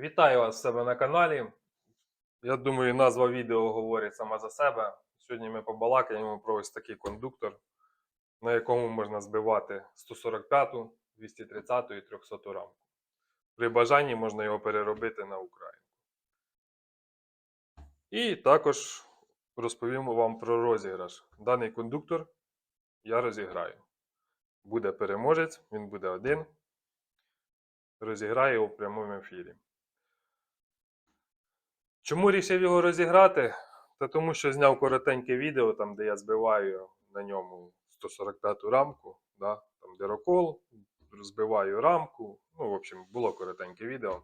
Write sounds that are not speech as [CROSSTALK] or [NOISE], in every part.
Вітаю вас в себе на каналі. Я думаю, назва відео говорить сама за себе. Сьогодні ми побалакаємо про ось такий кондуктор, на якому можна збивати 145, 230 і 300 рамку. При бажанні можна його переробити на Україну. І також розповімо вам про розіграш. Даний кондуктор я розіграю. Буде переможець, він буде один. Розіграю його в прямому ефірі. Чому рішив його розіграти? Та тому що зняв коротеньке відео, там, де я збиваю на ньому 145-ту рамку, да? там де розбиваю рамку. Ну, в общем, було коротеньке відео.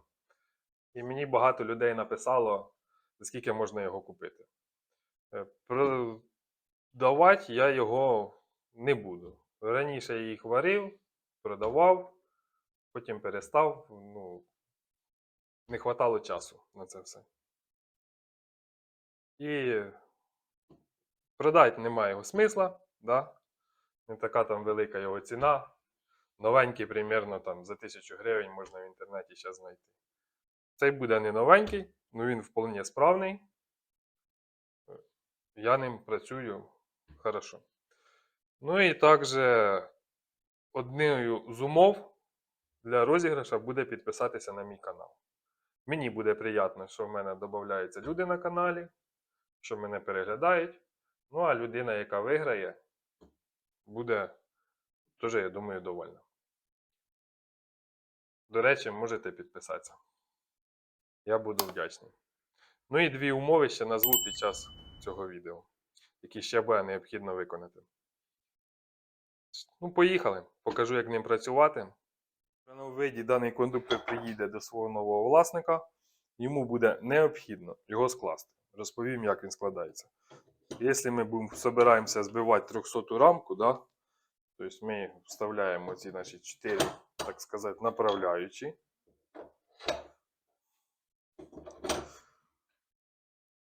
І мені багато людей написало, за скільки можна його купити. Е, Продавати я його не буду. Раніше я їх варив, продавав, потім перестав. Ну, не хватало часу на це все. І продати немає його смисла, да? не така там велика його ціна. Новенький, примерно там за 1000 гривень можна в інтернеті зараз знайти. Цей буде не новенький, але він вполне справний. Я ним працюю хорошо. Ну і також одною з умов для розіграша буде підписатися на мій канал. Мені буде приємно, що в мене додаються люди на каналі, що мене переглядають. Ну, а людина, яка виграє, буде теж, я думаю, довольна. До речі, можете підписатися. Я буду вдячний. Ну і дві умови ще назву під час цього відео, які ще буде необхідно виконати. Ну, поїхали. Покажу, як ним працювати. В виді даний кондуктор приїде до свого нового власника. Йому буде необхідно його скласти. Розповім, як він складається. Якщо ми будемо збираємося збивати 300 рамку, да, тобто ми вставляємо ці наші 4, так сказати, направляючі.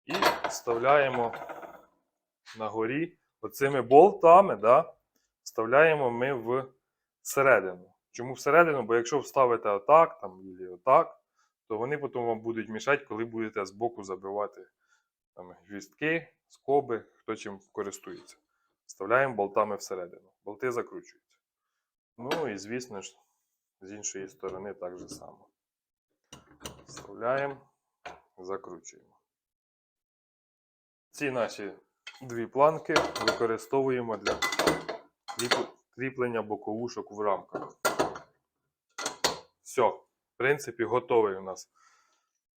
І вставляємо на горі оцими болтами, да, вставляємо ми в середину. Чому всередину? Бо якщо вставите отак, там, або отак, то вони потім вам будуть мішати, коли будете збоку забивати там, гвіздки, скоби, хто чим користується. Вставляємо болтами всередину. Болти закручуються. Ну і, звісно ж, з іншої сторони так же само. Вставляємо, закручуємо. Ці наші дві планки використовуємо для кріплення боковушок в рамках. Все, в принципі, готовий у нас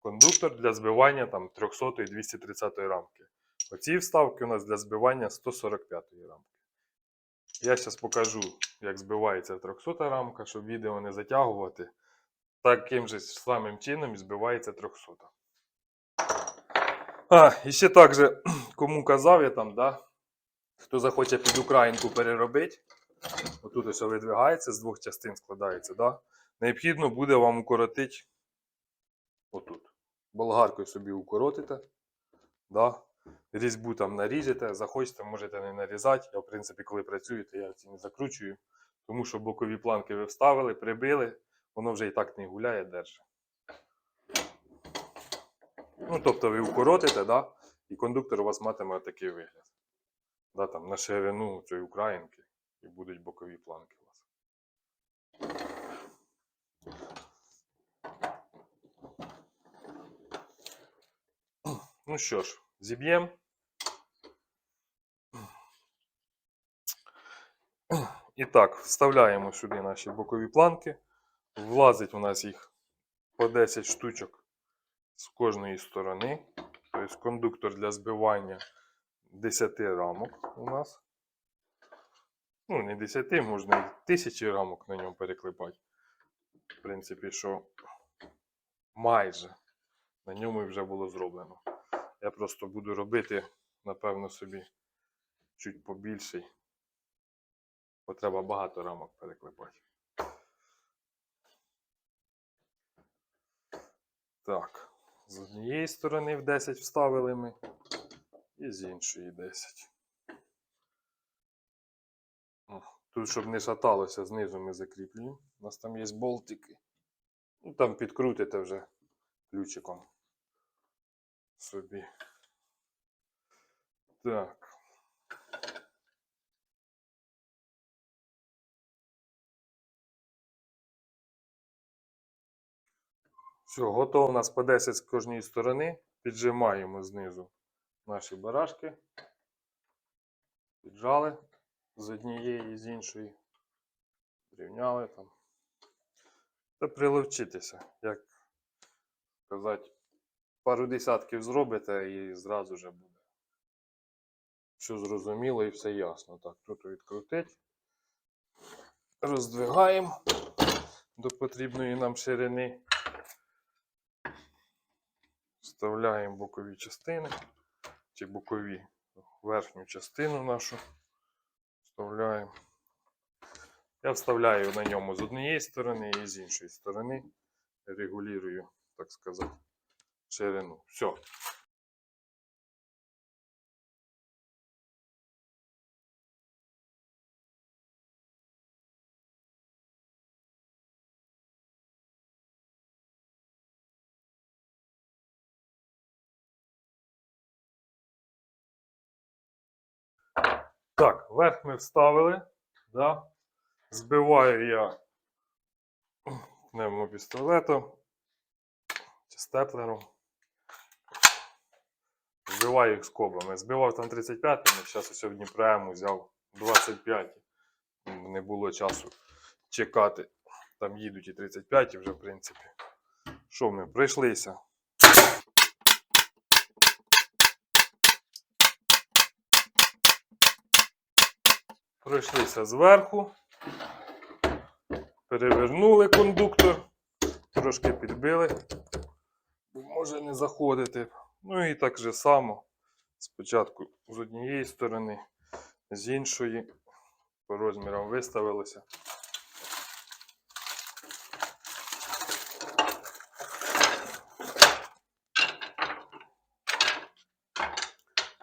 кондуктор для збивання там 300 і 230 рамки. Оці вставки у нас для збивання 145 рамки. Я зараз покажу, як збивається 300 рамка, щоб відео не затягувати. Таким же самим чином збивається 300. А, і ще також, [CLEARS THROAT] кому казав я там, да, хто захоче під українку переробити, отут ось видвигається, з двох частин складається, да, необхідно буде вам укоротити отут. Болгаркою собі укоротите, да, різьбу там наріжете, захочете, можете не нарізати. Я, в принципі, коли працюєте, я ці не закручую, тому що бокові планки ви вставили, прибили, воно вже і так не гуляє, держить. Ну, тобто ви укоротите, да, і кондуктор у вас матиме такий вигляд. Да, там, на ширину цієї українки і будуть бокові планки у вас. Ну що ж, зіб'ємо. І так, вставляємо сюди наші бокові планки. Влазить у нас їх по 10 штучок з кожної сторони. Тобто кондуктор для збивання 10 рамок у нас. Ну, не 10, можна і тисячі рамок на ньому переклепати. В принципі, що майже на ньому вже було зроблено. Я просто буду робити, напевно, собі чуть побільший. Бо треба багато рамок переклепати. Так, з однієї сторони в 10 вставили ми, і з іншої 10. О, Тут, щоб не шаталося, знизу ми закріплюємо. У нас там є болтики. Ну, там підкрутите вже ключиком собі. Так. Все, готово у нас по 10 з кожної сторони. Піджимаємо знизу наші барашки. Піджали з однієї і з іншої. Рівняли там. Та приловчитися, як сказати, пару десятків зробите і зразу вже буде. Все зрозуміло і все ясно. Так, тут відкрутить. Роздвигаємо до потрібної нам ширини. Вставляємо бокові частини, чи бокові верхню частину нашу. Вставляємо. Я вставляю на ньому з однієї сторони і з іншої сторони. Регулюю, так сказати, ширину. Все. Так, верх ми вставили. Да? Збиваю я [CLEARS THROAT] пневмопістолетом чи степлером. Збиваю їх скобами. Збивав там 35 ми зараз ось сьогодні прямо взяв 25. Не було часу чекати. Там їдуть і 35 вже, в принципі. Що ми прийшлися? Пройшлися зверху, перевернули кондуктор, трошки підбили, може не заходити. Ну і так же само. Спочатку з однієї сторони, з іншої, по розмірам виставилося.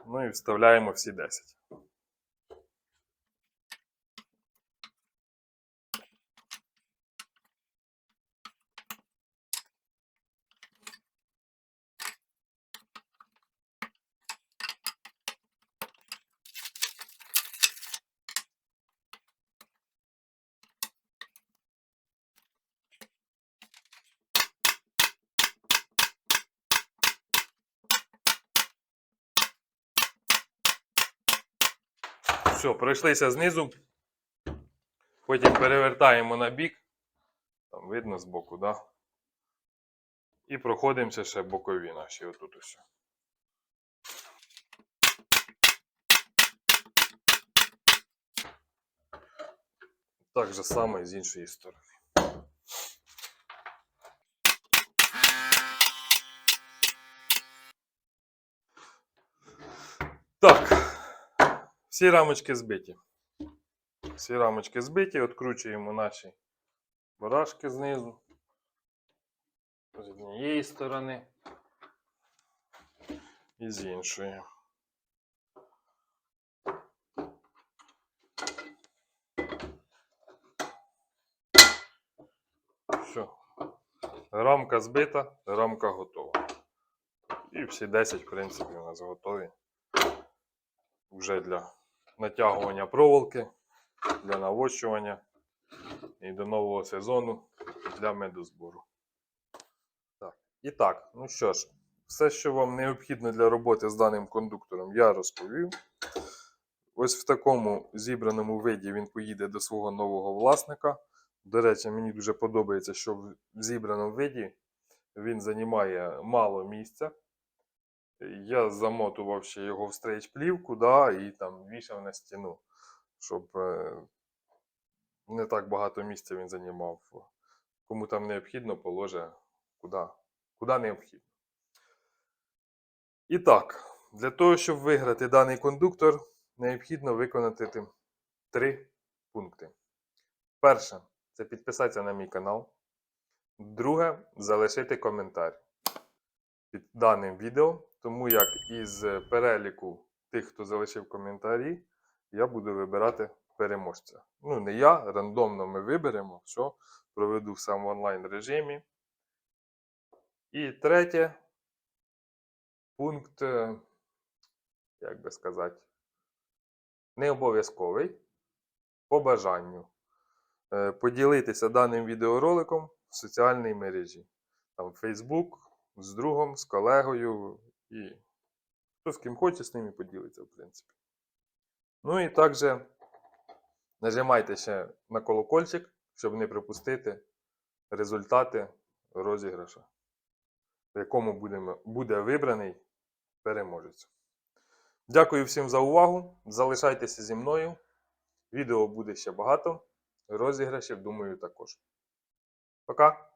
Ну і вставляємо всі 10. Все, пройшлися знизу. Потім перевертаємо на бік. Там видно збоку, да? І проходимося ще бокові наші отут ось. Так же само і з іншої сторони. Так, всі рамочки збиті. Всі рамочки збиті, відкручуємо наші барашки знизу. З однієї сторони і з іншої. Все. Рамка збита, рамка готова. І всі 10, в принципі, у нас готові. Вже для натягування проволоки, для навощування і до нового сезону для медозбору. Так. І так, ну що ж, все, що вам необхідно для роботи з даним кондуктором, я розповів. Ось в такому зібраному виді він поїде до свого нового власника. До речі, мені дуже подобається, що в зібраному виді він займає мало місця. Я замотував ще його в стрейч-плівку, да, і там вішав на стіну, щоб е, не так багато місця він займав. Кому там необхідно, положе куди, куди необхідно. І так, для того, щоб виграти даний кондуктор, необхідно виконати три пункти. Перше це підписатися на мій канал. Друге залишити коментар під даним відео, тому як із переліку тих, хто залишив коментарі, я буду вибирати переможця. Ну, не я, рандомно ми виберемо, все, проведу все в онлайн режимі. І третє. Пункт, е, як би сказати, не обов'язковий. По бажанню. Е, Поділитися даним відеороликом в соціальній мережі. Там Facebook, з другом, з колегою і хто з ким хоче, з ними поділиться, в принципі. Ну і також нажимайте ще на колокольчик, щоб не пропустити результати розіграшу, в якому будемо, буде вибраний переможець. Дякую всім за увагу. Залишайтеся зі мною. Відео буде ще багато. Розіграшів, думаю, також. Пока!